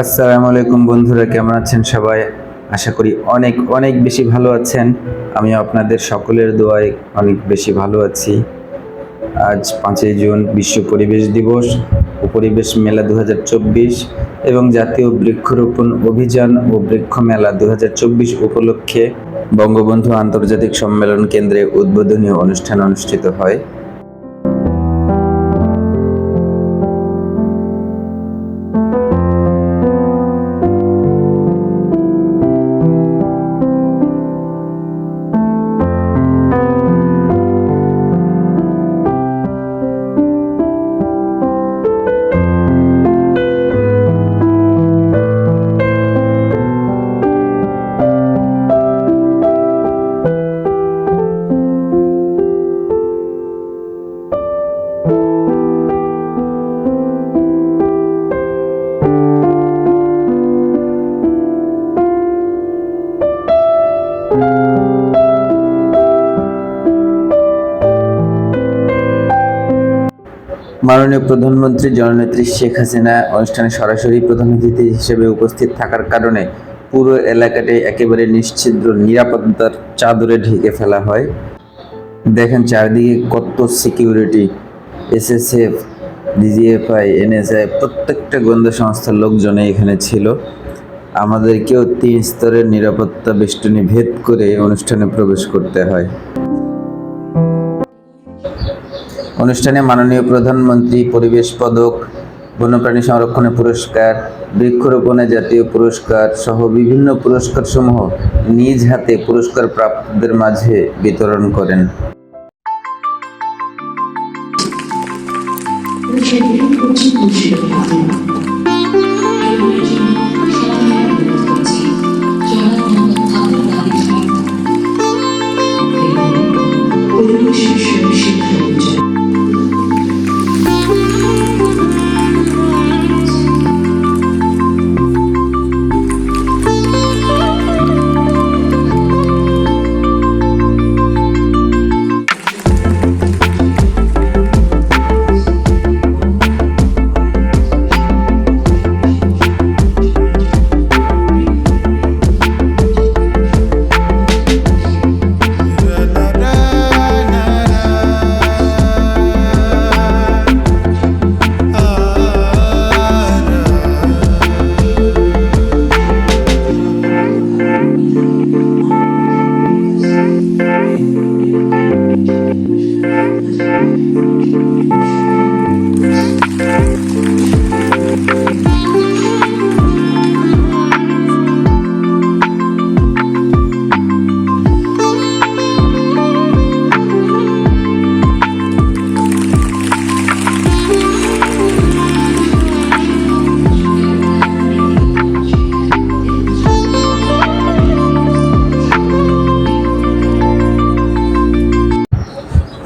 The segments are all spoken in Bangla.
আসসালামু আলাইকুম বন্ধুরা, কেমন আছেন সবাই? আশা করি অনেক অনেক বেশি ভালো আছেন। আমি আপনাদের সকলের দোয়ায় অনেক বেশি ভালো আছি। আজ পাঁচই জুন, বিশ্ব পরিবেশ দিবস ও পরিবেশ মেলা দু হাজার চব্বিশ এবং জাতীয় বৃক্ষরোপণ অভিযান ও বৃক্ষ মেলা দু হাজার চব্বিশ উপলক্ষে বঙ্গবন্ধু আন্তর্জাতিক সম্মেলন কেন্দ্রে উদ্বোধনী অনুষ্ঠান অনুষ্ঠিত হয়। মাননীয় প্রধানমন্ত্রী জননেত্রী শেখ হাসিনা অনুষ্ঠানে সরাসরি প্রধান অতিথি হিসেবে উপস্থিত থাকার কারণে পুরো এলাকাটি একেবারে নিশ্ছিদ্র নিরাপত্তার চাদরে ঢেকে ফেলা হয়। দেখেন চারদিকে কত সিকিউরিটি এসএসএফ ডিজিএফআই এনএসআই প্রত্যেকটা গোয়েন্দা সংস্থার লোকজন এখানে ছিল। আমাদেরকেও তিন স্তরের নিরাপত্তা বেষ্টনী ভেদ করে অনুষ্ঠানে প্রবেশ করতে হয়। অনুষ্ঠানে মাননীয় প্রধানমন্ত্রী পরিবেশ পদক, বন্যপ্রাণী সংরক্ষণের পুরস্কার, বৃক্ষরোপণে জাতীয় পুরস্কার সহ বিভিন্ন পুরস্কার সমূহ নিজ হাতে পুরস্কার প্রাপ্তদের মাঝে বিতরণ করেন। পরিবেশের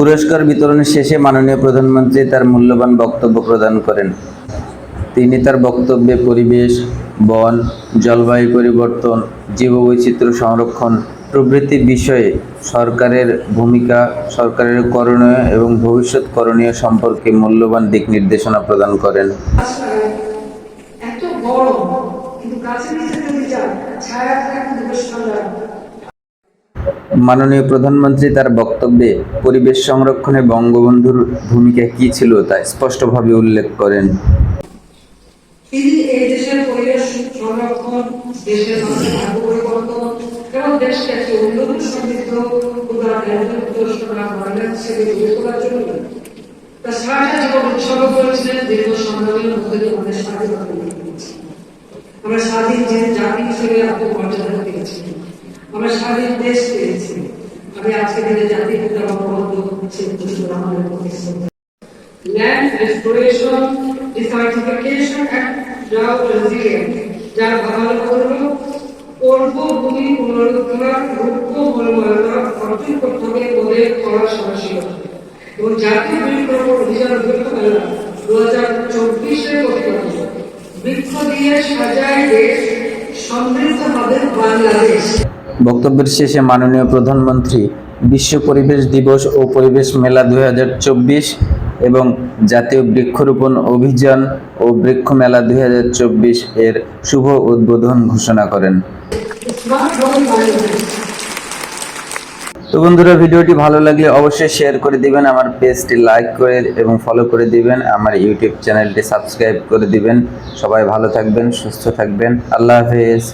পুরস্কার বিতরণের শেষে মাননীয় প্রধানমন্ত্রী তার মূল্যবান বক্তব্য প্রদান করেন। তিনি তার বক্তব্যে পরিবেশ, বন, জলবায়ু পরিবর্তন, জীববৈচিত্র্য সংরক্ষণ প্রভৃতি বিষয়ে সরকারের ভূমিকা, সরকারের করণীয় এবং ভবিষ্যৎ করণীয় সম্পর্কে মূল্যবান দিক নির্দেশনা প্রদান করেন। ছায়া থাকে কিন্তু বেশ ঠান্ডা মাননীয় প্রধানমন্ত্রী তার বক্তব্যে পরিবেশ সংরক্ষণে বঙ্গবন্ধুর ভূমিকা কী ছিল তা স্পষ্টভাবে উল্লেখ করেন। তিনি এই দেশের পরিবেশ সংরক্ষণ, দেশের এবং দেশকে একটি উন্নত সমৃদ্ধ উৎসর্গ করেছিলেন দীর্ঘ মধ্যে আমাদের আমরা স্বাধীন যে জাতি হিসেবে পেয়েছি। আমরা স্বাধীন দেশ পেয়েছি। আমি আজকে দিনে জাতির পিতা বঙ্গবন্ধু শেখ মুজিবুর রহমানের প্রতি শ্রদ্ধা land restoration, desertification and drought resilience, যার ভালো করল অল্প ভূমি পুনরুদ্ধার রুক্ষ মলময়তা অর্জন করতে হবে করার সমস্যা এবং জাতীয় বৃক্ষরোপণ অভিযান দু হাজার চব্বিশে বৃক্ষ দিয়ে সাজায় দেশ সমৃদ্ধ হবে বাংলাদেশ। বক্তব্যের শেষে মাননীয় প্রধানমন্ত্রী বিশ্ব পরিবেশ দিবস ও পরিবেশ মেলা দু হাজার চব্বিশ এবং জাতীয় বৃক্ষরোপণ অভিযান ও বৃক্ষ মেলা দু হাজার চব্বিশ এর শুভ উদ্বোধন ঘোষণা করেন। তো বন্ধুরা, ভিডিওটি ভালো লাগলে অবশ্যই শেয়ার করে দিবেন, আমার পেজটি লাইক করে এবং ফলো করে দিবেন, আমার ইউটিউব চ্যানেলটি সাবস্ক্রাইব করে দিবেন। সবাই ভালো থাকবেন, সুস্থ থাকবেন। আল্লাহ হাফেজ।